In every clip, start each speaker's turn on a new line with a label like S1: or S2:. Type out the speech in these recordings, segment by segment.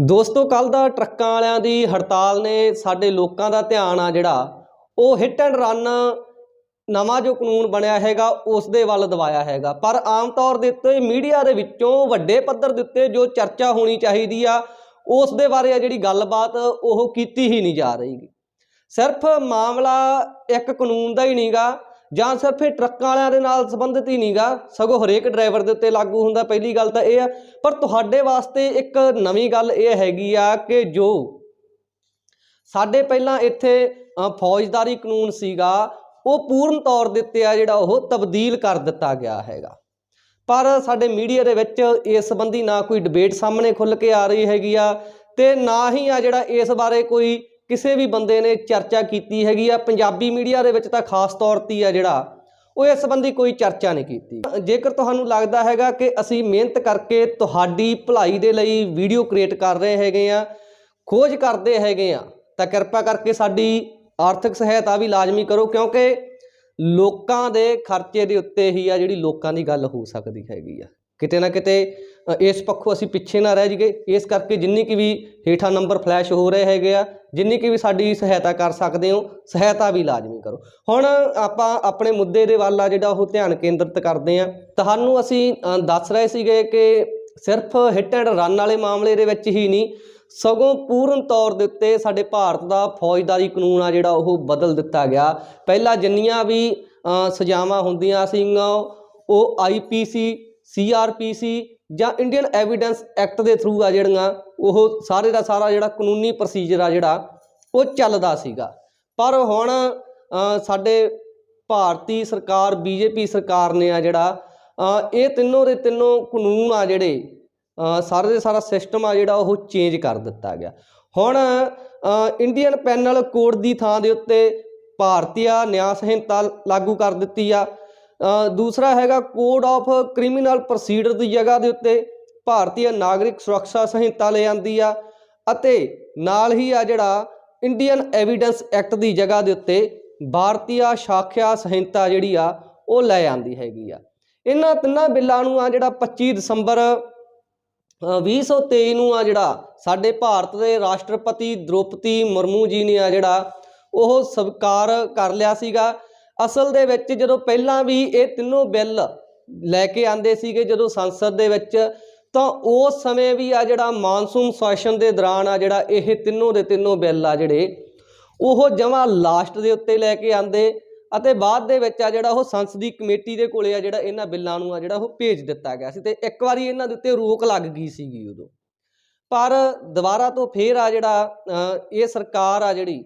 S1: ਦੋਸਤੋ ਕੱਲ ਦਾ ਟਰੱਕਾਂ ਵਾਲਿਆਂ ਦੀ ਹੜਤਾਲ ਨੇ ਸਾਡੇ ਲੋਕਾਂ ਦਾ ਧਿਆਨ ਆ ਜਿਹੜਾ, ਉਹ ਹਿੱਟ ਐਂਡ ਰਨ ਨਵਾਂ ਜੋ ਕਾਨੂੰਨ ਬਣਿਆ ਹੈਗਾ, ਉਸ ਦੇ ਵੱਲ ਦਵਾਇਆ ਹੈਗਾ। ਪਰ ਆਮ ਤੌਰ ਦੇ ਉੱਤੇ ਮੀਡੀਆ ਦੇ ਵਿੱਚੋਂ ਵੱਡੇ ਪੱਧਰ ਦੇ ਉੱਤੇ ਜੋ ਚਰਚਾ ਹੋਣੀ ਚਾਹੀਦੀ ਆ, ਉਸ ਦੇ ਬਾਰੇ ਆ ਜਿਹੜੀ ਗੱਲਬਾਤ, ਉਹ ਕੀਤੀ ਹੀ ਨਹੀਂ ਜਾ ਰਹੀਗੀ ਸਿਰਫ ਮਾਮਲਾ ਇੱਕ ਕਾਨੂੰਨ ਦਾ ਹੀ ਨਹੀਂਗਾ ਜਾਂ ਸਿਰਫ ਇਹ ਟਰੱਕਾਂ ਵਾਲਿਆਂ ਦੇ ਨਾਲ ਸੰਬੰਧਿਤ ਹੀ ਨਹੀਂਗਾ, ਸਗੋਂ ਹਰੇਕ ਡਰਾਈਵਰ ਦੇ ਉੱਤੇ ਲਾਗੂ ਹੁੰਦਾ। ਪਹਿਲੀ ਗੱਲ ਤਾਂ ਇਹ ਆ, ਪਰ ਤੁਹਾਡੇ ਵਾਸਤੇ ਇੱਕ ਨਵੀਂ ਗੱਲ ਇਹ ਹੈਗੀ ਆ ਕਿ ਜੋ ਸਾਡੇ ਪਹਿਲਾਂ ਇੱਥੇ ਫੌਜਦਾਰੀ ਕਾਨੂੰਨ ਸੀਗਾ, ਉਹ ਪੂਰਨ ਤੌਰ ਦੇ ਉੱਤੇ ਆ ਜਿਹੜਾ ਉਹ ਤਬਦੀਲ ਕਰ ਦਿੱਤਾ ਗਿਆ ਹੈਗਾ। ਪਰ ਸਾਡੇ ਮੀਡੀਆ ਦੇ ਵਿੱਚ ਇਸ ਸੰਬੰਧੀ ਨਾ ਕੋਈ ਡਿਬੇਟ ਸਾਹਮਣੇ ਖੁੱਲ ਕੇ ਆ ਰਹੀ ਹੈਗੀ ਆ, ਤੇ ਨਾ ਹੀ ਆ ਜਿਹੜਾ ਇਸ ਬਾਰੇ ਕੋਈ ਕਿਸੇ ਵੀ ਬੰਦੇ ਨੇ ਚਰਚਾ ਕੀਤੀ ਹੈਗੀ ਆ, ਪੰਜਾਬੀ ਮੀਡੀਆ ਦੇ ਵਿੱਚ ਤਾਂ ਖਾਸ ਤੌਰ ਤੇ ਆ ਜਿਹੜਾ, ਉਹ ਇਸ ਸੰਬੰਧੀ ਕੋਈ ਚਰਚਾ ਨਹੀਂ ਕੀਤੀ। ਜੇਕਰ ਤੁਹਾਨੂੰ ਲੱਗਦਾ ਹੈਗਾ ਕਿ ਅਸੀਂ ਮਿਹਨਤ ਕਰਕੇ ਤੁਹਾਡੀ ਭਲਾਈ ਦੇ ਲਈ ਵੀਡੀਓ ਕ੍ਰੀਏਟ ਕਰ ਰਹੇ ਹੈਗੇ ਆ, ਖੋਜ ਕਰਦੇ ਹੈਗੇ ਆ, ਤਾਂ ਕਿਰਪਾ ਕਰਕੇ ਸਾਡੀ ਆਰਥਿਕ ਸਹਾਇਤਾ ਵੀ ਲਾਜ਼ਮੀ ਕਰੋ, ਕਿਉਂਕਿ ਲੋਕਾਂ ਦੇ ਖਰਚੇ ਦੇ ਉੱਤੇ ਹੀ ਆ ਜਿਹੜੀ ਲੋਕਾਂ ਦੀ ਗੱਲ ਹੋ ਸਕਦੀ ਹੈਗੀ ਆ। ਕਿਤੇ ਨਾ ਕਿਤੇ ਇਸ ਪੱਖੋਂ ਅਸੀਂ ਪਿੱਛੇ ਨਾ ਰਹਿ ਜਾਈਏ। ਇਸ ਕਰਕੇ ਜਿੰਨੀ ਕਿ ਵੀ ਹੇਠਾਂ ਨੰਬਰ ਫਲੈਸ਼ ਹੋ ਰਹੇ ਹੈਗੇ ਆ, ਜਿੰਨੀ ਕਿ ਵੀ ਸਾਡੀ ਸਹਾਇਤਾ ਕਰ ਸਕਦੇ ਹੋ, ਸਹਾਇਤਾ ਵੀ ਲਾਜ਼ਮੀ ਕਰੋ। ਹੁਣ ਆਪਾਂ ਆਪਣੇ ਮੁੱਦੇ ਦੇ ਵੱਲ ਆ, ਜਿਹੜਾ ਉਹ ਧਿਆਨ ਕੇਂਦਰਿਤ ਕਰਦੇ ਆ। ਤੁਹਾਨੂੰ ਅਸੀਂ ਦੱਸ ਰਹੇ ਸੀਗੇ ਕਿ ਸਿਰਫ ਹਿੱਟ ਐਂਡ ਰਨ ਵਾਲੇ ਮਾਮਲੇ ਦੇ ਵਿੱਚ ਹੀ ਨਹੀਂ, ਸਗੋਂ ਪੂਰਨ ਤੌਰ ਦੇ ਉੱਤੇ ਸਾਡੇ ਭਾਰਤ ਦਾ ਫੌਜਦਾਰੀ ਕਾਨੂੰਨ ਆ, ਜਿਹੜਾ ਉਹ ਬਦਲ ਦਿੱਤਾ ਗਿਆ। ਪਹਿਲਾਂ ਜਿੰਨੀਆਂ ਵੀ ਸਜ਼ਾਵਾਂ ਹੁੰਦੀਆਂ ਸੀਗੀਆਂ, ਉਹ ਆਈਪੀਸੀ ਸੀਆਰਪੀਸੀ ਜਾਂ ਇੰਡੀਅਨ ਐਵੀਡੈਂਸ ਐਕਟ ਦੇ ਥਰੂ ਆ ਜਿਹੜੀਆਂ, ਉਹ ਸਾਰੇ ਦਾ ਸਾਰਾ ਜਿਹੜਾ ਕਾਨੂੰਨੀ ਪ੍ਰੋਸੀਜਰ ਆ ਜਿਹੜਾ, ਉਹ ਚੱਲਦਾ ਸੀਗਾ। ਪਰ ਹੁਣ ਸਾਡੇ ਭਾਰਤੀ ਸਰਕਾਰ ਬੀਜੇਪੀ ਸਰਕਾਰ ਨੇ ਆ ਜਿਹੜਾ ਇਹ ਤਿੰਨੋਂ ਦੇ ਤਿੰਨੋਂ ਕਾਨੂੰਨ ਆ ਜਿਹੜੇ ਸਾਰੇ ਦੇ ਸਾਰਾ ਸਿਸਟਮ ਆ ਜਿਹੜਾ, ਉਹ ਚੇਂਜ ਕਰ ਦਿੱਤਾ ਗਿਆ। ਹੁਣ ਇੰਡੀਅਨ ਪੈਨਲ ਕੋਡ ਦੀ ਥਾਂ ਦੇ ਉੱਤੇ ਭਾਰਤੀਆ ਨਿਆਂ ਸੰਹਿਤਾ ਲਾਗੂ ਕਰ ਦਿੱਤੀ ਆ। ਦੂਸਰਾ ਹੈਗਾ ਕੋਡ ਆਫ ਕ੍ਰਿਮੀਨਲ ਪ੍ਰੋਸੀਡਰ ਦੀ ਜਗ੍ਹਾ ਦੇ ਉੱਤੇ ਭਾਰਤੀ ਨਾਗਰਿਕ ਸੁਰੱਖਿਆ ਸੰਹਿਤਾ ਲੈ ਆਂਦੀ ਆ ਅਤੇ ਨਾਲ ਹੀ ਆ ਜਿਹੜਾ ਇੰਡੀਅਨ ਐਵੀਡੈਂਸ ਐਕਟ ਦੀ ਜਗ੍ਹਾ ਦੇ ਉੱਤੇ ਭਾਰਤੀ ਸਾਖਿਆ ਸੰਹਿਤਾ ਜਿਹੜੀ ਆ ਉਹ ਲੈ ਆਂਦੀ ਹੈਗੀ ਆ। ਇਹਨਾਂ ਤਿੰਨਾਂ ਬਿੱਲਾਂ ਨੂੰ ਆ ਜਿਹੜਾ 25 ਦਸੰਬਰ ਅ, 2023 ਨੂੰ ਆ ਜਿਹੜਾ ਸਾਡੇ ਭਾਰਤ ਦੇ ਰਾਸ਼ਟਰਪਤੀ ਦ੍ਰੋਪਦੀ ਮੁਰਮੂ ਜੀ ਨੇ ਆ ਜਿਹੜਾ ਉਹ ਸਵੀਕਾਰ ਕਰ ਲਿਆ ਸੀਗਾ। ਅਸਲ ਦੇ ਵਿੱਚ ਜਦੋਂ ਪਹਿਲਾਂ ਵੀ ਇਹ ਤਿੰਨੋਂ ਬਿੱਲ ਲੈ ਕੇ ਆਂਦੇ ਸੀਗੇ ਜਦੋਂ ਸੰਸਦ ਦੇ ਵਿੱਚ, ਤਾਂ ਉਸ ਸਮੇਂ ਵੀ ਆ ਜਿਹੜਾ ਮਾਨਸੂਨ ਸੈਸ਼ਨ ਦੇ ਦੌਰਾਨ ਆ ਜਿਹੜਾ ਇਹ ਤਿੰਨੋਂ ਦੇ ਤਿੰਨੋਂ ਬਿੱਲ ਆ ਜਿਹੜੇ, ਉਹ ਜਮਾਂ ਲਾਸਟ ਦੇ ਉੱਤੇ ਲੈ ਕੇ ਆਂਦੇ ਅਤੇ ਬਾਅਦ ਦੇ ਵਿੱਚ ਆ ਜਿਹੜਾ ਉਹ ਸੰਸਦੀ ਕਮੇਟੀ ਦੇ ਕੋਲੇ ਆ ਜਿਹੜਾ ਇਹਨਾਂ ਬਿੱਲਾਂ ਨੂੰ ਆ ਜਿਹੜਾ ਉਹ ਭੇਜ ਦਿੱਤਾ ਗਿਆ ਸੀ ਤੇ ਇੱਕ ਵਾਰੀ ਇਹਨਾਂ ਦੇ ਉੱਤੇ ਰੋਕ ਲੱਗ ਗਈ ਸੀਗੀ ਉਦੋਂ। ਪਰ ਦੁਬਾਰਾ ਤੋਂ ਫੇਰ ਆ ਜਿਹੜਾ ਇਹ ਸਰਕਾਰ ਆ ਜਿਹੜੀ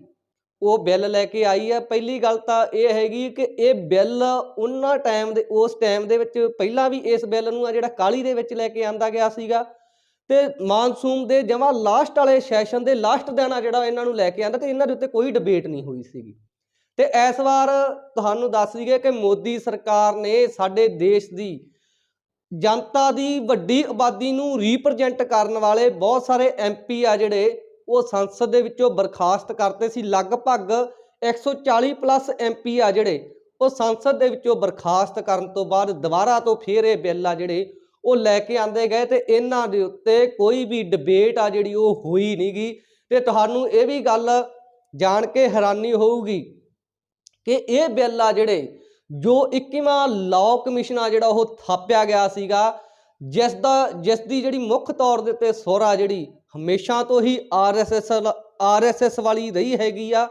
S1: ਉਹ ਬਿੱਲ ਲੈ ਕੇ ਆਈ ਹੈ। ਪਹਿਲੀ ਗੱਲ ਤਾਂ ਇਹ ਹੈਗੀ ਕਿ ਇਹ ਬਿੱਲ ਉਹਨਾਂ ਟਾਈਮ ਦੇ, ਉਸ ਟਾਈਮ ਦੇ ਵਿੱਚ ਪਹਿਲਾਂ ਵੀ ਇਸ ਬਿੱਲ ਨੂੰ ਆ ਜਿਹੜਾ ਕਾਲੀ ਦੇ ਵਿੱਚ ਲੈ ਕੇ ਆਂਦਾ ਗਿਆ ਸੀਗਾ। ਤੇ ਮਾਨਸੂਨ ਦੇ ਜਮਾਂ ਲਾਸਟ ਵਾਲੇ ਸੈਸ਼ਨ ਦੇ ਲਾਸਟ ਦਿਨ ਆ ਜਿਹੜਾ ਇਹਨਾਂ ਨੂੰ ਲੈ ਕੇ ਆਂਦਾ ਤੇ ਇਹਨਾਂ ਦੇ ਉੱਤੇ ਕੋਈ ਡਿਬੇਟ ਨਹੀਂ ਹੋਈ ਸੀਗੀ। ਤੇ ਇਸ ਵਾਰ ਤੁਹਾਨੂੰ ਦੱਸ ਦਈਏ ਕਿ ਮੋਦੀ ਸਰਕਾਰ ਨੇ ਸਾਡੇ ਦੇਸ਼ ਦੀ ਜਨਤਾ ਦੀ ਵੱਡੀ ਆਬਾਦੀ ਨੂੰ ਰਿਪਰੈਜ਼ੈਂਟ ਕਰਨ ਵਾਲੇ ਬਹੁਤ ਸਾਰੇ ਐਮਪੀ ਆ ਜਿਹੜੇ ਉਹ ਸੰਸਦ ਦੇ ਵਿੱਚੋਂ ਬਰਖਾਸਤ ਕਰਤੇ ਸੀ। ਲਗਭਗ 140 ਪਲੱਸ ਐਮਪੀ ਆ ਜਿਹੜੇ, ਉਹ ਸੰਸਦ ਦੇ ਵਿੱਚੋਂ ਬਰਖਾਸਤ ਕਰਨ ਤੋਂ ਬਾਅਦ ਦੁਬਾਰਾ ਤੋਂ ਫੇਰ ਇਹ ਬਿੱਲ ਆ ਜਿਹੜੇ, ਉਹ ਲੈ ਕੇ ਆਂਦੇ ਗਏ ਤੇ ਇਹਨਾਂ ਦੇ ਉੱਤੇ ਕੋਈ ਵੀ ਡਿਬੇਟ ਆ ਜਿਹੜੀ ਉਹ ਹੋਈ ਨਹੀਂਗੀ ਤੇ ਤੁਹਾਨੂੰ ਇਹ ਵੀ ਗੱਲ ਜਾਣ ਕੇ ਹੈਰਾਨੀ ਹੋਊਗੀ ਕਿ ਇਹ ਬਿੱਲ ਆ ਜਿਹੜੇ, ਜੋ 21ਵਾਂ ਲਾਅ ਕਮਿਸ਼ਨ ਆ ਜਿਹੜਾ ਉਹ ਥਾਪਿਆ ਗਿਆ ਸੀਗਾ, ਜਿਸ ਦਾ, ਜਿਸ ਦੀ ਜਿਹੜੀ ਮੁੱਖ ਤੌਰ ਦੇ ਉੱਤੇ ਸੋਰਾ ਜਿਹੜੀ ਹਮੇਸ਼ਾ ਤੋਂ ਹੀ ਆਰਐਸਐਸ ਆਰਐਸਐਸ ਵਾਲੀ ਰਹੀ ਹੈਗੀ ਆ।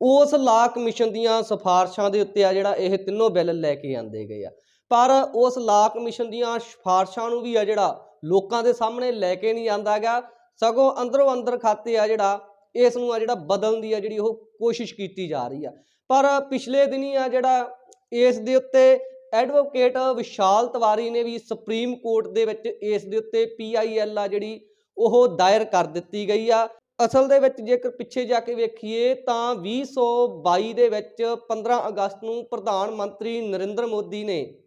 S1: ਉਸ ਲਾ ਕਮਿਸ਼ਨ ਦੀਆਂ ਸਿਫਾਰਸ਼ਾਂ ਦੇ ਉੱਤੇ ਆ ਜਿਹੜਾ ਇਹ ਤਿੰਨੋਂ ਬਿੱਲ ਲੈ ਕੇ ਆਂਦੇ ਗਏ ਆ। ਪਰ ਉਸ ਲਾ ਕਮਿਸ਼ਨ ਦੀਆਂ ਸਿਫਾਰਸ਼ਾਂ ਨੂੰ ਵੀ ਆ ਜਿਹੜਾ ਲੋਕਾਂ ਦੇ ਸਾਹਮਣੇ ਲੈ ਕੇ ਨਹੀਂ ਆਂਦਾ ਗਿਆ ਸਗੋਂ ਅੰਦਰੋਂ ਅੰਦਰ ਖਾਤੇ ਆ ਜਿਹੜਾ, ਇਸ ਨੂੰ ਆ ਜਿਹੜਾ ਬਦਲਣ ਦੀ ਆ ਜਿਹੜੀ ਉਹ ਕੋਸ਼ਿਸ਼ ਕੀਤੀ ਜਾ ਰਹੀ ਆ। ਪਰ ਪਿਛਲੇ ਦਿਨੀ ਆ ਜਿਹੜਾ ਇਸ ਦੇ ਉੱਤੇ ਐਡਵੋਕੇਟ ਵਿਸ਼ਾਲ ਤਿਵਾਰੀ ਨੇ ਵੀ ਸੁਪਰੀਮ ਕੋਰਟ ਦੇ ਵਿੱਚ ਇਸ ਦੇ ਉੱਤੇ ਪੀਆਈਐਲ ਆ ਜਿਹੜੀ ਉਹ ਦਾਇਰ ਕਰ ਦਿੱਤੀ ਗਈ ਆ। ਅਸਲ ਦੇ ਵਿੱਚ ਜੇਕਰ ਪਿੱਛੇ ਜਾ ਕੇ ਵੇਖੀਏ ਤਾਂ 2022 ਦੇ ਵਿੱਚ 15 ਅਗਸਤ ਨੂੰ ਪ੍ਰਧਾਨ ਮੰਤਰੀ ਨਰਿੰਦਰ ਮੋਦੀ ਨੇ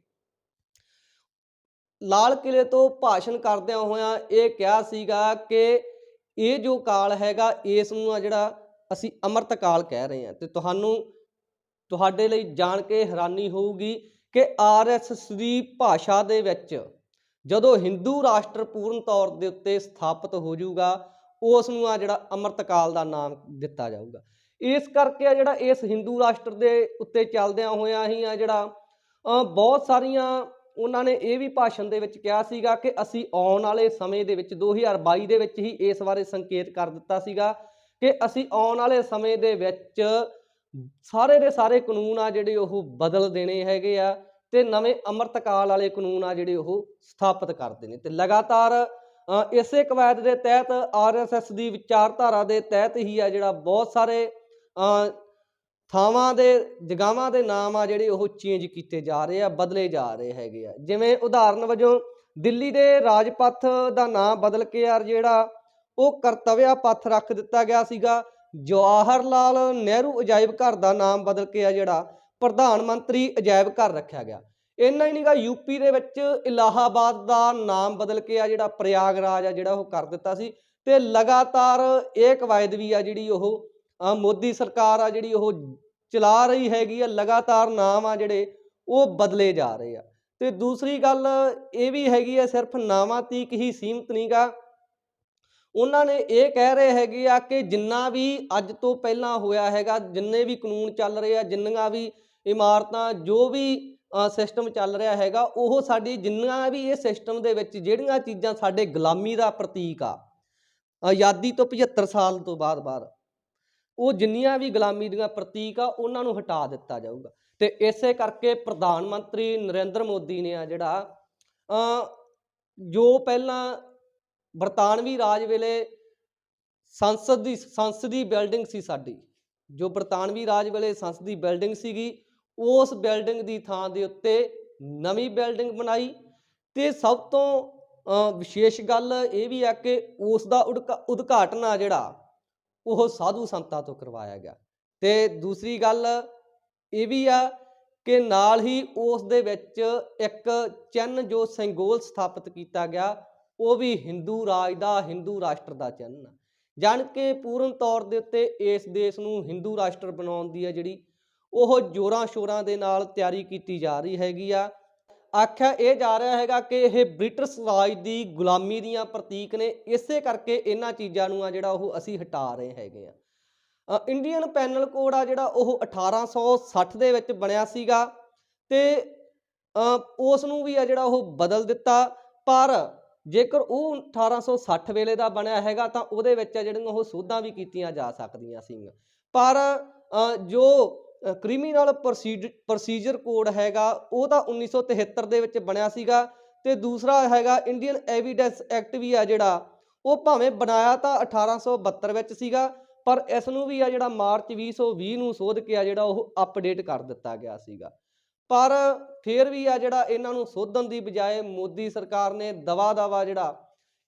S1: ਲਾਲ ਕਿਲੇ ਤੋਂ ਭਾਸ਼ਣ ਕਰਦਿਆਂ ਹੋਇਆਂ ਇਹ ਕਿਹਾ ਸੀਗਾ ਕਿ ਇਹ ਜੋ ਕਾਲ ਹੈਗਾ, ਇਸ ਨੂੰ ਆ ਜਿਹੜਾ ਅਸੀਂ ਅੰਮ੍ਰਿਤ ਕਾਲ ਕਹਿ ਰਹੇ ਹਾਂ। ਤੇ ਤੁਹਾਨੂੰ, ਤੁਹਾਡੇ ਲਈ ਜਾਣ ਕੇ ਹੈਰਾਨੀ ਹੋਊਗੀ ਕਿ ਆਰਐਸਐਸ ਦੀ ਭਾਸ਼ਾ ਦੇ ਵਿੱਚ ਜਦੋਂ ਹਿੰਦੂ ਰਾਸ਼ਟਰ ਪੂਰਨ ਤੌਰ ਦੇ ਉੱਤੇ ਸਥਾਪਿਤ ਹੋ ਜਾਊਗਾ ਉਸ ਨੂੰ ਆ ਜਿਹੜਾ ਅੰਮ੍ਰਿਤਕਾਲ ਦਾ ਨਾਮ ਦਿੱਤਾ ਜਾਊਗਾ। ਇਸ ਕਰਕੇ ਆ ਜਿਹੜਾ ਇਸ ਹਿੰਦੂ ਰਾਸ਼ਟਰ ਦੇ ਉੱਤੇ ਚੱਲਦਿਆਂ ਹੋਇਆਂ ਹੀ ਆ ਜਿਹੜਾ ਬਹੁਤ ਸਾਰੀਆਂ ਉਹਨਾਂ ਨੇ ਇਹ ਵੀ ਭਾਸ਼ਣ ਦੇ ਵਿੱਚ ਕਿਹਾ ਸੀਗਾ ਕਿ ਅਸੀਂ ਆਉਣ ਵਾਲੇ ਸਮੇਂ ਦੇ ਵਿੱਚ 2022 ਦੇ ਵਿੱਚ ਹੀ ਇਸ ਬਾਰੇ ਸੰਕੇਤ ਕਰ ਦਿੱਤਾ ਸੀਗਾ ਕਿ ਅਸੀਂ ਆਉਣ ਵਾਲੇ ਸਮੇਂ ਦੇ ਵਿੱਚ ਸਾਰੇ ਦੇ ਸਾਰੇ ਕਾਨੂੰਨ ਆ ਜਿਹੜੇ ਉਹ ਬਦਲ ਦੇਣੇ ਹੈਗੇ ਆ। ਤੇ ਨਵੇਂ ਅੰਮ੍ਰਿਤਕਾਲ ਵਾਲੇ ਕਾਨੂੰਨ ਆ ਜਿਹੜੇ ਉਹ ਸਥਾਪਿਤ ਕਰਦੇ ਨੇ ਤੇ ਲਗਾਤਾਰ ਇਸੇ ਕਵਾਇਦ ਦੇ ਤਹਿਤ ਆਰਐਸਐਸ ਦੀ ਵਿਚਾਰਧਾਰਾ ਦੇ ਤਹਿਤ ਹੀ ਆ ਜਿਹੜਾ ਬਹੁਤ ਸਾਰੇ ਥਾਵਾਂ ਦੇ ਜਗਾਵਾਂ ਦੇ ਨਾਮ ਆ ਜਿਹੜੇ ਉਹ ਚੇਂਜ ਕੀਤੇ ਜਾ ਰਹੇ ਆ, ਬਦਲੇ ਜਾ ਰਹੇ ਹੈਗੇ ਆ। ਜਿਵੇਂ ਉਦਾਹਰਨ ਵਜੋਂ ਦਿੱਲੀ ਦੇ ਰਾਜਪਥ ਦਾ ਨਾਮ ਬਦਲ ਕੇ ਯਾਰ ਜਿਹੜਾ ਉਹ ਕਰਤਵਿਆ ਪੱਥ ਰੱਖ ਦਿੱਤਾ ਗਿਆ ਸੀਗਾ। ਜਵਾਹਰ ਲਾਲ ਨਹਿਰੂ ਅਜਾਇਬ ਘਰ ਦਾ ਨਾਮ ਬਦਲ ਕੇ ਆ ਜਿਹੜਾ ਪ੍ਰਧਾਨ ਮੰਤਰੀ ਅਜਾਇਬ ਘਰ ਰੱਖਿਆ ਗਿਆ। ਇੰਨਾ ਹੀ ਨਹੀਂਗਾ ਯੂਪੀ ਦੇ ਵਿੱਚ ਇਲਾਹਾਬਾਦ ਦਾ ਨਾਮ ਬਦਲ ਕੇ ਆ ਜਿਹੜਾ ਪ੍ਰਯਾਗਰਾਜ ਆ ਜਿਹੜਾ ਉਹ ਕਰ ਦਿੱਤਾ ਸੀ ਤੇ ਲਗਾਤਾਰ ਇਹ ਕਵਾਇਦ ਵੀ ਆ ਜਿਹੜੀ ਉਹ ਮੋਦੀ ਸਰਕਾਰ ਆ ਜਿਹੜੀ ਉਹ ਚਲਾ ਰਹੀ ਹੈਗੀ ਆ, ਲਗਾਤਾਰ ਨਾਮ ਆ ਜਿਹੜੇ ਉਹ ਬਦਲੇ ਜਾ ਰਹੇ ਆ। ਤੇ ਦੂਸਰੀ ਗੱਲ ਇਹ ਵੀ ਹੈਗੀ ਆ, ਸਿਰਫ ਨਾਵਾਂ ਤੀਕ ਹੀ ਸੀਮਤ ਨਹੀਂਗਾ। ਉਹਨਾਂ ਨੇ ਇਹ ਕਹਿ ਰਹੇ ਹੈਗੇ ਆ ਕਿ ਜਿੰਨਾ ਵੀ ਅੱਜ ਤੋਂ ਪਹਿਲਾਂ ਹੋਇਆ ਹੈਗਾ, ਜਿੰਨੇ ਵੀ ਕਾਨੂੰਨ ਚੱਲ ਰਹੇ ਆ, ਜਿੰਨੀਆਂ ਵੀ ਇਮਾਰਤਾਂ, ਜੋ ਵੀ ਸਿਸਟਮ ਚੱਲ ਰਿਹਾ ਹੈਗਾ, ਉਹ ਸਾਡੀ ਜਿੰਨਾ ਵੀ ਇਹ ਸਿਸਟਮ ਦੇ ਵਿੱਚ ਜਿਹੜੀਆਂ ਚੀਜ਼ਾਂ ਸਾਡੇ ਗੁਲਾਮੀ ਦਾ ਪ੍ਰਤੀਕ ਆ, ਆਜ਼ਾਦੀ ਤੋਂ 75 ਸਾਲ ਤੋਂ ਬਾਅਦ ਬਾਅਦ, ਉਹ ਜਿੰਨੀਆਂ ਵੀ ਗੁਲਾਮੀ ਦੀਆਂ ਪ੍ਰਤੀਕ ਆ, ਉਹਨਾਂ ਨੂੰ ਹਟਾ ਦਿੱਤਾ ਜਾਊਗਾ। ਤੇ ਇਸੇ ਕਰਕੇ ਪ੍ਰਧਾਨ ਮੰਤਰੀ ਨਰਿੰਦਰ ਮੋਦੀ ਨੇ ਆ ਜਿਹੜਾ ਜੋ ਪਹਿਲਾਂ ਬਰਤਾਨਵੀ ਰਾਜ ਵੇਲੇ ਸੰਸਦ ਦੀ, ਸੰਸਦੀ ਬਿਲਡਿੰਗ ਸੀ ਸਾਡੀ, ਜੋ ਬਰਤਾਨਵੀ ਰਾਜ ਵੇਲੇ ਸੰਸਦੀ ਬਿਲਡਿੰਗ ਸੀਗੀ ਉਸ ਬਿਲਡਿੰਗ ਦੀ ਥਾਂ ਦੇ ਉੱਤੇ ਨਵੀਂ ਬਿਲਡਿੰਗ ਬਣਾਈ ਤੇ ਸਭ ਤੋਂ ਵਿਸ਼ੇਸ਼ ਗੱਲ ਇਹ ਵੀ ਆ ਕਿ ਉਸ ਦਾ ਉਦਘਾ- ਉਦਘਾਟਨ ਆ ਜਿਹੜਾ, ਉਹ ਸਾਧੂ ਸੰਤਾਂ ਤੋਂ ਕਰਵਾਇਆ ਗਿਆ। ਤੇ ਦੂਸਰੀ ਗੱਲ ਇਹ ਵੀ ਆ ਕਿ ਨਾਲ ਹੀ ਉਸ ਦੇ ਵਿੱਚ ਇੱਕ ਚਿੰਨ੍ਹ ਜੋ ਸਿੰਗੋਲ ਸਥਾਪਿਤ ਕੀਤਾ ਗਿਆ, ਉਹ ਵੀ ਹਿੰਦੂ ਰਾਜ ਦਾ ਹਿੰਦੂ ਰਾਸ਼ਟਰ ਦਾ ਚਿੰਨ੍ਹ ਆ ਜਾਣ ਕੇ ਪੂਰਨ ਤੌਰ ਦੇ ਉੱਤੇ ਇਸ ਦੇਸ਼ ਨੂੰ ਹਿੰਦੂ ਰਾਸ਼ਟਰ ਬਣਾਉਣ ਦੀ ਹੈ ਜਿਹੜੀ ਉਹ ਜੋਰਾਂ ਸ਼ੋਰਾਂ ਦੇ ਨਾਲ ਤਿਆਰੀ ਕੀਤੀ ਜਾ ਰਹੀ ਹੈਗੀ ਆ। ਆਖਿਆ ਇਹ ਜਾ ਰਿਹਾ ਹੈਗਾ ਕਿ ਇਹ ਬ੍ਰਿਟਿਸ਼ ਰਾਜ ਦੀ ਗੁਲਾਮੀ ਦੀਆਂ ਪ੍ਰਤੀਕ ਨੇ। ਇਸੇ ਕਰਕੇ ਇਹਨਾਂ ਚੀਜ਼ਾਂ ਨੂੰ ਆ ਜਿਹੜਾ ਉਹ ਅਸੀਂ ਹਟਾ ਰਹੇ ਹੈਗੇ ਆ। ਇੰਡੀਅਨ ਪੈਨਲ ਕੋਡ ਆ ਜਿਹੜਾ ਉਹ 1860 ਦੇ ਵਿੱਚ ਬਣਿਆ ਸੀਗਾ ਤੇ ਉਸ ਨੂੰ ਵੀ ਆ ਜਿਹੜਾ ਉਹ ਬਦਲ ਦਿੱਤਾ। ਪਰ ਜੇਕਰ ਉਹ 1860 ਵੇਲੇ ਦਾ ਬਣਿਆ ਹੈਗਾ ਤਾਂ ਉਹਦੇ ਵਿੱਚ ਆ ਜਿਹੜੀਆਂ ਉਹ ਸੋਧਾਂ ਵੀ ਕੀਤੀਆਂ ਜਾ ਸਕਦੀਆਂ ਸੀਗੀਆਂ। ਪਰ ਜੋ ਕ੍ਰਿਮੀਨਲ ਪ੍ਰੋਸੀਜਰ ਕੋਡ ਹੈਗਾ, ਉਹ ਤਾਂ 1973 ਦੇ ਵਿੱਚ ਬਣਿਆ ਸੀਗਾ ਤੇ ਦੂਸਰਾ ਹੈਗਾ ਇੰਡੀਅਨ ਐਵੀਡੈਂਸ ਐਕਟ ਵੀ ਆ ਜਿਹੜਾ, ਉਹ ਭਾਵੇਂ ਬਣਾਇਆ ਤਾਂ 1872 ਵਿੱਚ ਸੀਗਾ, ਪਰ ਇਸ ਨੂੰ ਵੀ ਆ ਜਿਹੜਾ ਮਾਰਚ 2020 ਨੂੰ ਸੋਧ ਕੇ ਆ ਜਿਹੜਾ ਉਹ ਅਪਡੇਟ ਕਰ ਦਿੱਤਾ ਗਿਆ ਸੀਗਾ। ਪਰ ਫਿਰ ਵੀ ਆ ਜਿਹੜਾ ਇਹਨਾਂ ਨੂੰ ਸੋਧਣ ਦੀ ਬਜਾਏ ਮੋਦੀ ਸਰਕਾਰ ਨੇ ਦਵਾ ਦਵਾ ਜਿਹੜਾ,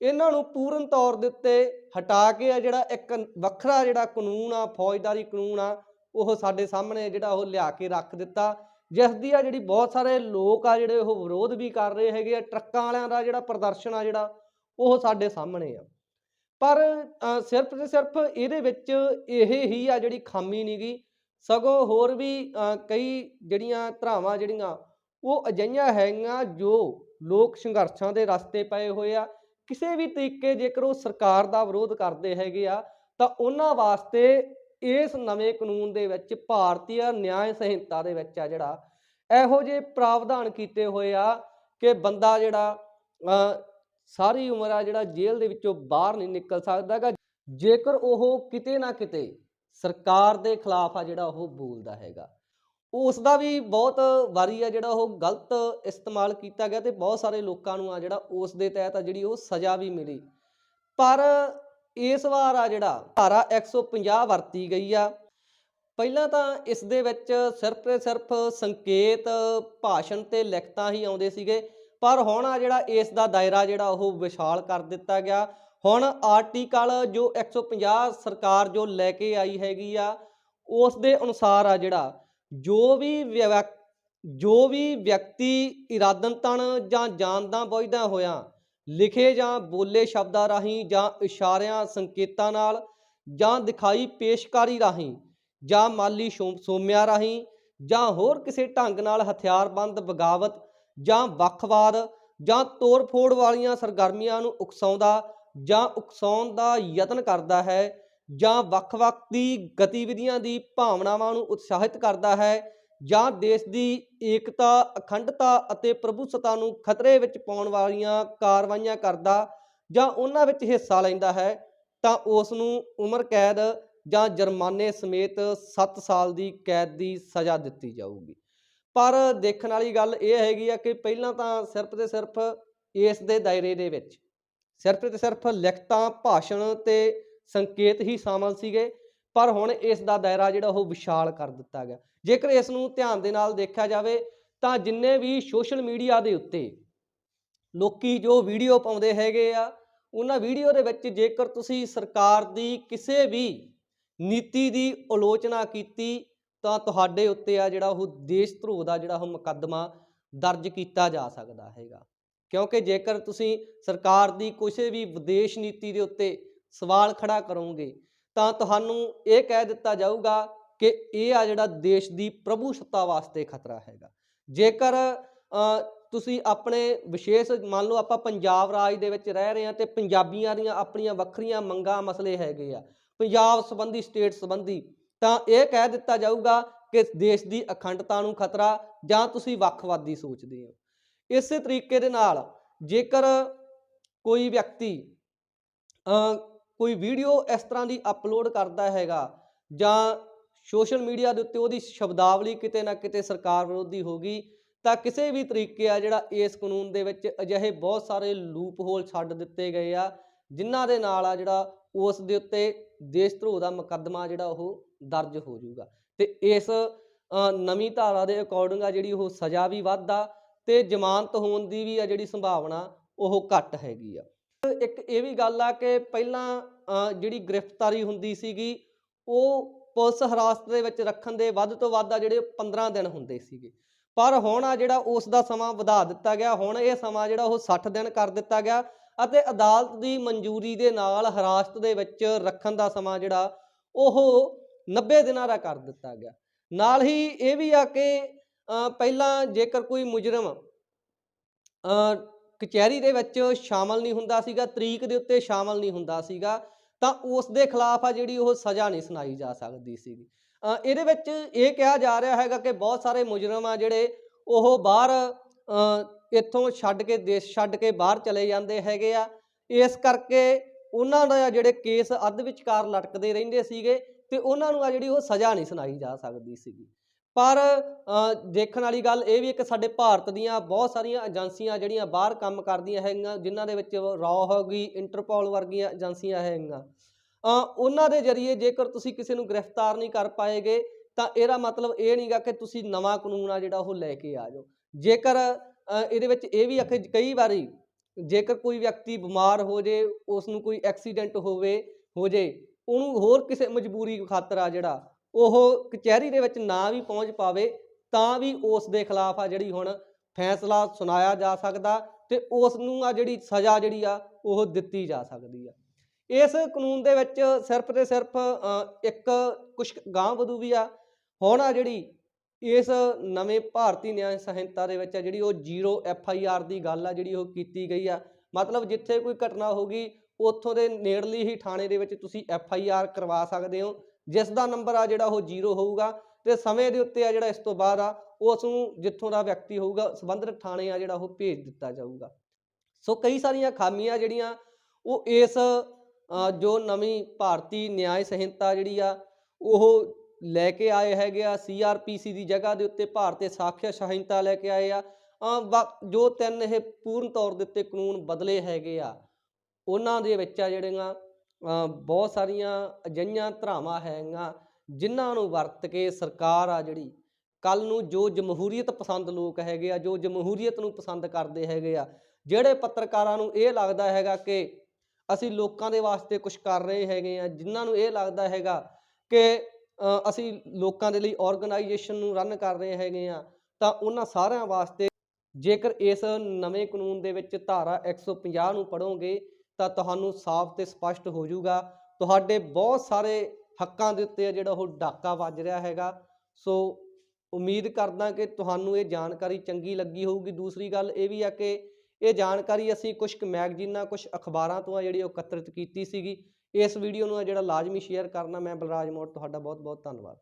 S1: ਇਹਨਾਂ ਨੂੰ ਪੂਰਨ ਤੌਰ ਦੇ ਉੱਤੇ ਹਟਾ ਕੇ ਆ ਜਿਹੜਾ ਇੱਕ ਵੱਖਰਾ ਜਿਹੜਾ ਕਾਨੂੰਨ ਆ, ਫੌਜਦਾਰੀ ਕਾਨੂੰਨ ਆ ਉਹ ਸਾਡੇ ਸਾਹਮਣੇ ਜਿਹੜਾ ਉਹ ਲਿਆ ਕੇ ਰੱਖ ਦਿੱਤਾ। ਜਿਸ ਦੀ ਆ ਜਿਹੜੀ ਬਹੁਤ ਸਾਰੇ ਲੋਕ ਆ ਜਿਹੜੇ ਉਹ ਵਿਰੋਧ ਵੀ ਕਰ ਰਹੇ ਹੈਗੇ ਆ, ਟਰੱਕਾਂ ਵਾਲਿਆਂ ਦਾ ਜਿਹੜਾ ਪ੍ਰਦਰਸ਼ਨ ਆ ਜਿਹੜਾ, ਉਹ ਸਾਡੇ ਸਾਹਮਣੇ ਆ। ਪਰ ਸਿਰਫ ਤੇ ਸਿਰਫ ਇਹਦੇ ਵਿੱਚ ਇਹ ਹੀ ਆ ਜਿਹੜੀ ਖਾਮੀ ਨਹੀਂਗੀ ਸਗੋਂ ਹੋਰ ਵੀ ਕਈ ਜਿਹੜੀਆਂ ਧਰਾਵਾਂ ਜਿਹੜੀਆਂ, ਉਹ ਅਜਿਹੀਆਂ ਹੈਗੀਆਂ ਜੋ ਲੋਕ ਸੰਘਰਸ਼ਾਂ ਦੇ ਰਸਤੇ ਪਏ ਹੋਏ ਆ। ਕਿਸੇ ਵੀ ਤਰੀਕੇ ਜੇਕਰ ਉਹ ਸਰਕਾਰ ਦਾ ਵਿਰੋਧ ਕਰਦੇ ਹੈਗੇ ਆ, ਤਾਂ ਉਹਨਾਂ ਵਾਸਤੇ ਇਸ ਨਵੇਂ ਕਾਨੂੰਨ ਦੇ ਵਿੱਚ ਭਾਰਤੀ ਨਿਆਂ ਸੰਹਿਤਾ ਦੇ ਵਿੱਚ ਆ ਜਿਹੜਾ। ਇਹੋ ਜਿਹੇ ਪ੍ਰਾਵਧਾਨ ਕੀਤੇ ਹੋਏ ਆ ਕਿ ਬੰਦਾ ਜਿਹੜਾ ਸਾਰੀ ਉਮਰ ਆ ਜਿਹੜਾ ਜੇਲ੍ਹ ਦੇ ਵਿੱਚੋਂ ਬਾਹਰ ਨਹੀਂ ਨਿਕਲ ਸਕਦਾਗਾ ਜੇਕਰ ਉਹ ਕਿਤੇ ਨਾ ਕਿਤੇ ਸਰਕਾਰ ਦੇ ਖਿਲਾਫ ਆ ਜਿਹੜਾ ਉਹ ਬੋਲਦਾ ਹੈਗਾ। ਉਸ ਦਾ ਵੀ ਬਹੁਤ ਵਾਰੀ ਆ ਜਿਹੜਾ ਉਹ ਗਲਤ ਇਸਤੇਮਾਲ ਕੀਤਾ ਗਿਆ ਤੇ ਬਹੁਤ ਸਾਰੇ ਲੋਕਾਂ ਨੂੰ ਆ ਜਿਹੜਾ ਉਸ ਦੇ ਤਹਿਤ ਆ ਜਿਹੜੀ ਉਹ ਸਜ਼ਾ ਵੀ ਮਿਲੀ। ਪਰ ਇਸ ਵਾਰ ਆ ਜਿਹੜਾ ਧਾਰਾ 150 ਵਰਤੀ ਗਈ ਆ। ਪਹਿਲਾਂ ਤਾਂ ਇਸ ਦੇ ਵਿੱਚ ਸਿਰਫ ਸਿਰਫ ਸੰਕੇਤ ਭਾਸ਼ਣ ਤੇ ਲਿਖਤਾਂ ਹੀ ਆਉਂਦੇ ਸੀਗੇ, ਪਰ ਹੁਣ ਆ ਜਿਹੜਾ ਇਸ ਦਾ ਦਾਇਰਾ ਜਿਹੜਾ ਉਹ ਵਿਸ਼ਾਲ ਕਰ ਦਿੱਤਾ ਗਿਆ। ਹੁਣ ਆਰਟੀਕਲ ਜੋ 150 ਸਰਕਾਰ ਜੋ ਲੈ ਕੇ ਆਈ ਹੈਗੀ ਆ, ਉਸ ਦੇ ਅਨੁਸਾਰ ਆ ਜਿਹੜਾ ਜੋ ਵੀ ਵਿਅਕ- ਜੋ ਵੀ ਵਿਅਕਤੀ ਇਰਾਦਤਨ ਜਾਂ ਜਾਣਦਾ ਬੁੱਝਦਾ ਹੋਇਆ ਲਿਖੇ ਜਾਂ ਬੋਲੇ ਸ਼ਬਦਾਂ ਰਾਹੀਂ ਜਾਂ ਇਸ਼ਾਰਿਆਂ, ਸੰਕੇਤਾਂ ਨਾਲ ਜਾਂ ਦਿਖਾਈ ਪੇਸ਼ਕਾਰੀ ਰਾਹੀਂ ਜਾਂ ਮਾਲੀ ਸ਼ੋ- ਸੋਮਿਆਂ ਰਾਹੀਂ ਜਾਂ ਹੋਰ ਕਿਸੇ ਢੰਗ ਨਾਲ ਹਥਿਆਰਬੰਦ ਬਗਾਵਤ ਜਾਂ ਵੱਖਵਾਦ ਜਾਂ ਤੋੜ-ਫੋੜ ਵਾਲੀਆਂ ਸਰਗਰਮੀਆਂ ਨੂੰ ਉਕਸਾਉਂਦਾ ਜਾਂ ਉਕਸਾਉਣ ਦਾ ਯਤਨ ਕਰਦਾ ਹੈ ਜਾਂ ਵੱਖ-ਵੱਖ ਦੀ ਗਤੀਵਿਧੀਆਂ ਦੀ ਭਾਵਨਾਵਾਂ ਨੂੰ ਉਤਸ਼ਾਹਿਤ ਕਰਦਾ ਹੈ ਜਾਂ ਦੇਸ਼ ਦੀ ਏਕਤਾ, ਅਖੰਡਤਾ ਅਤੇ ਪ੍ਰਭੂਸੱਤਾ ਨੂੰ ਖਤਰੇ ਵਿੱਚ ਪਾਉਣ ਵਾਲੀਆਂ ਕਾਰਵਾਈਆਂ ਕਰਦਾ ਜਾਂ ਉਹਨਾਂ ਵਿੱਚ ਹਿੱਸਾ ਲੈਂਦਾ ਹੈ, ਤਾਂ ਉਸ ਨੂੰ ਉਮਰ ਕੈਦ ਜਾਂ ਜੁਰਮਾਨੇ ਸਮੇਤ 7 ਸਾਲ ਦੀ ਕੈਦ ਦੀ ਸਜ਼ਾ ਦਿੱਤੀ ਜਾਊਗੀ। ਪਰ ਦੇਖਣ ਵਾਲੀ ਗੱਲ ਇਹ ਹੈਗੀ ਆ ਕਿ ਪਹਿਲਾਂ ਤਾਂ ਸਿਰਫ ਤੇ ਸਿਰਫ ਇਸ ਦੇ ਦਾਇਰੇ ਦੇ ਵਿੱਚ ਸਿਰਫ ਤੇ ਸਿਰਫ ਲਿਖਤਾਂ, ਭਾਸ਼ਣ ਤੇ ਸੰਕੇਤ ਹੀ ਸ਼ਾਮਲ ਸੀਗੇ। ਪਰ ਹੁਣ ਇਸ ਦਾ ਦਾਇਰਾ ਜਿਹੜਾ ਉਹ ਵਿਸ਼ਾਲ ਕਰ ਦਿੱਤਾ ਗਿਆ। ਜੇਕਰ ਇਸ ਨੂੰ ਧਿਆਨ ਦੇ ਨਾਲ ਦੇਖਿਆ ਜਾਵੇ, ਤਾਂ ਜਿੰਨੇ ਵੀ ਸੋਸ਼ਲ ਮੀਡੀਆ ਦੇ ਉੱਤੇ ਲੋਕੀ ਜੋ ਵੀਡੀਓ ਪਾਉਂਦੇ ਹੈਗੇ ਆ, ਉਹਨਾਂ ਵੀਡੀਓ ਦੇ ਵਿੱਚ ਜੇਕਰ ਤੁਸੀਂ ਸਰਕਾਰ ਦੀ ਕਿਸੇ ਵੀ ਨੀਤੀ ਦੀ ਆਲੋਚਨਾ ਕੀਤੀ, ਤਾਂ ਤੁਹਾਡੇ ਉੱਤੇ ਆ ਜਿਹੜਾ ਉਹ ਦੇਸ਼ ਧਰੋਹ ਦਾ ਜਿਹੜਾ ਉਹ ਮੁਕੱਦਮਾ ਦਰਜ ਕੀਤਾ ਜਾ ਸਕਦਾ ਹੈਗਾ। ਕਿਉਂਕਿ ਜੇਕਰ ਤੁਸੀਂ ਸਰਕਾਰ ਦੀ ਕਿਸੇ ਵੀ ਵਿਦੇਸ਼ ਨੀਤੀ ਦੇ ਉੱਤੇ ਸਵਾਲ ਖੜਾ ਕਰੋਗੇ ਤਾਂ ਤੁਹਾਨੂੰ ਇਹ ਕਹਿ ਦਿੱਤਾ ਜਾਊਗਾ ਕਿ ਇਹ ਆ ਜਿਹੜਾ ਦੇਸ਼ ਦੀ ਪ੍ਰਭੂਸੱਤਾ ਵਾਸਤੇ ਖਤਰਾ ਹੈਗਾ। ਜੇਕਰ ਤੁਸੀਂ ਆਪਣੇ ਵਿਸ਼ੇਸ਼, ਮੰਨ ਲਓ ਆਪਾਂ ਪੰਜਾਬ ਰਾਜ ਦੇ ਵਿੱਚ ਰਹਿ ਰਹੇ ਹਾਂ ਤੇ ਪੰਜਾਬੀਆਂ ਦੀਆਂ ਆਪਣੀਆਂ ਵੱਖਰੀਆਂ ਮੰਗਾਂ ਮਸਲੇ ਹੈਗੇ ਆ, ਪੰਜਾਬ ਸੰਬੰਧੀ, ਸਟੇਟ ਸੰਬੰਧੀ, ਤਾਂ ਇਹ ਕਹਿ ਦਿੱਤਾ ਜਾਊਗਾ ਕਿ ਦੇਸ਼ ਦੀ ਅਖੰਡਤਾ ਨੂੰ ਖਤਰਾ ਜਾਂ ਤੁਸੀਂ ਵੱਖਵਾਦੀ ਸੋਚਦੇ ਹੋ। ਇਸੇ ਤਰੀਕੇ ਦੇ ਨਾਲ ਜੇਕਰ ਕੋਈ ਵਿਅਕਤੀ ਕੋਈ ਵੀਡੀਓ ਇਸ ਤਰ੍ਹਾਂ ਦੀ ਅਪਲੋਡ ਕਰਦਾ ਹੈਗਾ ਜਾਂ ਸੋਸ਼ਲ ਮੀਡੀਆ ਦੇ ਉੱਤੇ ਉਹਦੀ ਸ਼ਬਦਾਵਲੀ ਕਿਤੇ ਨਾ ਕਿਤੇ ਸਰਕਾਰ ਵਿਰੋਧੀ ਹੋਗੀ ਤਾਂ ਕਿਸੇ ਵੀ ਤਰੀਕੇ ਆ ਜਿਹੜਾ ਇਸ ਕਾਨੂੰਨ ਦੇ ਵਿੱਚ ਅਜਿਹੇ ਬਹੁਤ ਸਾਰੇ ਲੂਪ ਹੋਲ ਛੱਡ ਦਿੱਤੇ ਗਏ ਆ, ਜਿਨ੍ਹਾਂ ਦੇ ਨਾਲ ਆ ਜਿਹੜਾ ਉਸ ਦੇ ਉੱਤੇ ਦੇਸ਼ ਧਰੋਹ ਦਾ ਮੁਕੱਦਮਾ ਜਿਹੜਾ ਉਹ ਦਰਜ ਹੋ ਜਾਊਗਾ। ਤੇ ਇਸ ਨਵੀਂ ਧਾਰਾ ਦੇ ਅਕੋਰਡਿੰਗ ਆ ਜਿਹੜੀ ਉਹ ਸਜ਼ਾ ਵੀ ਵੱਧਦਾ ਤੇ ਜ਼ਮਾਨਤ ਹੋਣ ਦੀ ਵੀ ਆ ਜਿਹੜੀ ਸੰਭਾਵਨਾ ਉਹ ਘੱਟ ਹੈਗੀ ਆ। ਇੱਕ ਇਹ ਵੀ ਗੱਲ ਆ ਕਿ ਪਹਿਲਾਂ ਅ, ਜਿਹੜੀ ਗ੍ਰਿਫਤਾਰੀ ਹੁੰਦੀ ਸੀਗੀ ਉਹ ਪੁਲਿਸ ਹਿਰਾਸਤ ਦੇ ਵਿੱਚ ਰੱਖਣ ਦੇ ਵੱਧ ਤੋਂ ਵੱਧ ਆ ਜਿਹੜੇ 15 ਦਿਨ ਹੁੰਦੇ ਸੀਗੇ। ਪਰ ਹੁਣ ਆ ਜਿਹੜਾ ਉਸ ਦਾ ਸਮਾਂ ਵਧਾ ਦਿੱਤਾ ਗਿਆ ਹੁਣ ਇਹ ਸਮਾਂ ਜਿਹੜਾ ਉਹ 60 ਦਿਨ ਕਰ ਦਿੱਤਾ ਗਿਆ ਅਤੇ ਅਦਾਲਤ ਦੀ ਮਨਜ਼ੂਰੀ ਦੇ ਨਾਲ ਹਿਰਾਸਤ ਦੇ ਵਿੱਚ ਰੱਖਣ ਦਾ ਸਮਾਂ ਜਿਹੜਾ ਉਹ 90 ਦਿਨਾਂ ਦਾ ਕਰ ਦਿੱਤਾ ਗਿਆ। ਨਾਲ ਹੀ ਇਹ ਵੀ ਆ ਕਿ ਅ, ਪਹਿਲਾਂ ਜੇਕਰ ਕੋਈ ਮੁਜਰਮ ਅ, ਕਚਹਿਰੀ ਦੇ ਵਿੱਚ ਸ਼ਾਮਲ ਨਹੀਂ ਹੁੰਦਾ ਸੀਗਾ, ਤਰੀਕ ਦੇ ਉੱਤੇ ਸ਼ਾਮਲ ਨਹੀਂ ਹੁੰਦਾ ਸੀਗਾ, ਤਾਂ ਉਸ ਦੇ ਖਿਲਾਫ ਆ ਜਿਹੜੀ ਉਹ ਸਜ਼ਾ ਨਹੀਂ ਸੁਣਾਈ ਜਾ ਸਕਦੀ ਸੀਗੀ। ਇਹਦੇ ਵਿੱਚ ਇਹ ਕਿਹਾ ਜਾ ਰਿਹਾ ਹੈਗਾ ਕਿ ਬਹੁਤ ਸਾਰੇ ਮੁਜਰਮ ਆ ਜਿਹੜੇ ਉਹ ਬਾਹਰ ਇੱਥੋਂ ਛੱਡ ਕੇ ਦੇਸ਼ ਛੱਡ ਕੇ ਬਾਹਰ ਚਲੇ ਜਾਂਦੇ ਹੈਗੇ ਆ। ਇਸ ਕਰਕੇ ਉਹਨਾਂ ਦਾ ਜਿਹੜੇ ਕੇਸ ਅੱਧ ਵਿਚਕਾਰ ਲਟਕਦੇ ਰਹਿੰਦੇ ਸੀਗੇ ਤੇ ਉਹਨਾਂ ਨੂੰ ਆ ਜਿਹੜੀ ਉਹ ਸਜ਼ਾ ਨਹੀਂ ਸੁਣਾਈ ਜਾ ਸਕਦੀ ਸੀਗੀ। ਪਰ ਦੇਖਣ ਵਾਲੀ ਗੱਲ ਇਹ ਵੀ ਹੈ ਕਿ ਸਾਡੇ ਭਾਰਤ ਦੀਆਂ ਬਹੁਤ ਸਾਰੀਆਂ ਏਜੰਸੀਆਂ ਜਿਹੜੀਆਂ ਬਾਹਰ ਕੰਮ ਕਰਦੀਆਂ ਹੈਗੀਆਂ, ਜਿਨ੍ਹਾਂ ਦੇ ਵਿੱਚ ਰॉ ਹੋ ਗਈ, ਇੰਟਰਪੋਲ ਵਰਗੀਆਂ ਏਜੰਸੀਆਂ ਹੈਗੀਆਂ। ਉਹਨਾਂ ਦੇ ਜ਼ਰੀਏ ਜੇਕਰ ਤੁਸੀਂ ਕਿਸੇ ਨੂੰ ਗ੍ਰਿਫਤਾਰ ਨਹੀਂ ਕਰ ਪਾਏਗੇ, ਤਾਂ ਇਹਦਾ ਮਤਲਬ ਇਹ ਨਹੀਂਗਾ ਕਿ ਤੁਸੀਂ ਨਵਾਂ ਕਾਨੂੰਨ ਆ ਜਿਹੜਾ ਉਹ ਲੈ ਕੇ ਆ ਜਾਓ। ਜੇਕਰ ਇਹਦੇ ਵਿੱਚ ਇਹ ਵੀ ਆ ਕਿ ਕਈ ਵਾਰੀ ਜੇਕਰ ਕੋਈ ਵਿਅਕਤੀ ਬਿਮਾਰ ਹੋ ਜੇ ਉਸ ਨੂੰ ਕੋਈ ਐਕਸੀਡੈਂਟ ਹੋਵੇ, ਹੋ ਜੇ, ਉਹਨੂੰ ਹੋਰ ਕਿਸੇ ਮਜਬੂਰੀ ਖਾਤਰ ਆ ਜਿਹੜਾ ਉਹ ਕਚਹਿਰੀ ਦੇ ਵਿੱਚ ਨਾ ਵੀ ਪਹੁੰਚ ਪਾਵੇ, ਤਾਂ ਵੀ ਉਸ ਦੇ ਖਿਲਾਫ ਆ ਜਿਹੜੀ ਹੁਣ ਫੈਸਲਾ ਸੁਣਾਇਆ ਜਾ ਸਕਦਾ ਤੇ ਉਸ ਨੂੰ ਆ ਜਿਹੜੀ ਸਜ਼ਾ ਜਿਹੜੀ ਆ, ਉਹ ਦਿੱਤੀ ਜਾ ਸਕਦੀ ਆ। ਇਸ ਕਾਨੂੰਨ ਦੇ ਵਿੱਚ ਸਿਰਫ ਤੇ ਸਿਰਫ ਇੱਕ ਕੁਝ ਗਾਂਹ ਵਧੂ ਵੀ ਆ। ਹੁਣ ਆ ਜਿਹੜੀ ਇਸ ਨਵੇਂ ਭਾਰਤੀ ਨਿਆਂ ਸੰਹਿਤਾ ਦੇ ਵਿੱਚ ਆ ਜਿਹੜੀ ਉਹ ਜ਼ੀਰੋ ਐਫ ਆਈ ਆਰ ਦੀ ਗੱਲ ਆ ਜਿਹੜੀ ਉਹ ਕੀਤੀ ਗਈ ਆ। ਮਤਲਬ ਜਿੱਥੇ ਕੋਈ ਘਟਨਾ ਹੋ ਗਈ, ਉੱਥੋਂ ਦੇ ਨੇੜਲੀ ਹੀ ਥਾਣੇ ਦੇ ਵਿੱਚ ਤੁਸੀਂ ਐਫ ਆਈ ਆਰ ਕਰਵਾ ਸਕਦੇ ਹੋ। ਜਿਸ ਦਾ ਨੰਬਰ ਆ ਜਿਹੜਾ ਉਹ ਜ਼ੀਰੋ ਹੋਊਗਾ ਤੇ ਸਮੇਂ ਦੇ ਉੱਤੇ ਆ ਜਿਹੜਾ ਇਸ ਤੋਂ ਬਾਅਦ ਆ ਉਸ ਨੂੰ ਜਿੱਥੋਂ ਦਾ ਵਿਅਕਤੀ ਹੋਊਗਾ ਸੰਬੰਧਿਤ ਥਾਣੇ ਆ ਜਿਹੜਾ ਉਹ ਭੇਜ ਦਿੱਤਾ ਜਾਊਗਾ। ਸੋ ਕਈ ਸਾਰੀਆਂ ਖਾਮੀਆਂ ਜਿਹੜੀਆਂ ਉਹ ਇਸ ਜੋ ਨਵੀਂ ਭਾਰਤੀ ਨਿਆਂ ਸੰਹਿਤਾ ਜਿਹੜੀ ਆ ਉਹ ਲੈ ਕੇ ਆਏ ਹੈਗੇ ਆ ਸੀਆਰਪੀਸੀ ਦੀ ਜਗ੍ਹਾ ਦੇ ਉੱਤੇ ਭਾਰਤੀ ਸਾਖਿਆ ਸੰਹਿਤਾ ਲੈ ਕੇ ਆਏ ਆ। ਅ, ਜੋ ਤਿੰਨ ਇਹ ਪੂਰਨ ਤੌਰ ਦੇ ਉੱਤੇ ਕਾਨੂੰਨ ਬਦਲੇ ਹੈਗੇ ਆ ਉਹਨਾਂ ਦੇ ਵਿੱਚ ਆ ਜਿਹੜੀਆਂ ਅ, ਬਹੁਤ ਸਾਰੀਆਂ ਅਜਿਹੀਆਂ ਧਰਾਵਾਂ ਹੈਗੀਆਂ ਜਿਨ੍ਹਾਂ ਨੂੰ ਵਰਤ ਕੇ ਸਰਕਾਰ ਆ ਜਿਹੜੀ ਕੱਲ ਨੂੰ ਜੋ ਜਮਹੂਰੀਅਤ ਪਸੰਦ ਲੋਕ ਹੈਗੇ ਆ, ਜੋ ਜਮਹੂਰੀਅਤ ਨੂੰ ਪਸੰਦ ਕਰਦੇ ਹੈਗੇ ਆ, ਜਿਹੜੇ ਪੱਤਰਕਾਰਾਂ ਨੂੰ ਇਹ ਲੱਗਦਾ ਹੈਗਾ ਕਿ ਅਸੀਂ ਲੋਕਾਂ ਦੇ ਵਾਸਤੇ ਕੁਝ ਕਰ ਰਹੇ ਹੈਗੇ ਆ, ਜਿਨ੍ਹਾਂ ਨੂੰ ਇਹ ਲੱਗਦਾ ਹੈਗਾ ਕਿ ਅਸੀਂ ਲੋਕਾਂ ਦੇ ਲਈ ਆਰਗੇਨਾਈਜੇਸ਼ਨ ਨੂੰ ਰਨ ਕਰ ਰਹੇ ਹੈਗੇ ਆ, ਤਾਂ ਉਹਨਾਂ ਸਾਰਿਆਂ ਵਾਸਤੇ ਜੇਕਰ ਇਸ ਨਵੇਂ ਕਾਨੂੰਨ ਦੇ ਵਿੱਚ ਧਾਰਾ 150 ਨੂੰ ਪੜੋਗੇ ਤਾਂ ਤੁਹਾਨੂੰ ਸਾਫ਼ ਤੇ ਸਪਸ਼ਟ ਹੋ ਜਾਊਗਾ। ਤੁਹਾਡੇ ਬਹੁਤ ਸਾਰੇ ਹੱਕਾਂ ਦੇ ਉੱਤੇ ਆ ਜਿਹੜਾ ਉਹ ਡਾਕਾ ਵੱਜ ਰਿਹਾ ਹੈਗਾ। ਸੋ ਉਮੀਦ ਕਰਦਾ ਕਿ ਤੁਹਾਨੂੰ ਇਹ ਜਾਣਕਾਰੀ ਚੰਗੀ ਲੱਗੀ ਹੋਊਗੀ। ਦੂਸਰੀ ਗੱਲ ਇਹ ਵੀ ਆ ਕਿ ਇਹ ਜਾਣਕਾਰੀ ਅਸੀਂ ਕੁਝ ਕੁ ਮੈਗਜ਼ੀਨਾਂ ਕੁਝ ਅਖਬਾਰਾਂ ਤੋਂ ਆ ਜਿਹੜੀ ਉਹ ਇਕੱਤਰਿਤ ਕੀਤੀ ਸੀਗੀ। ਇਸ ਵੀਡੀਓ ਨੂੰ ਆ ਜਿਹੜਾ ਲਾਜ਼ਮੀ ਸ਼ੇਅਰ ਕਰਨਾ ਮੈਂ ਬਲਰਾਜ ਮੋੜ, ਤੁਹਾਡਾ ਬਹੁਤ ਬਹੁਤ ਧੰਨਵਾਦ।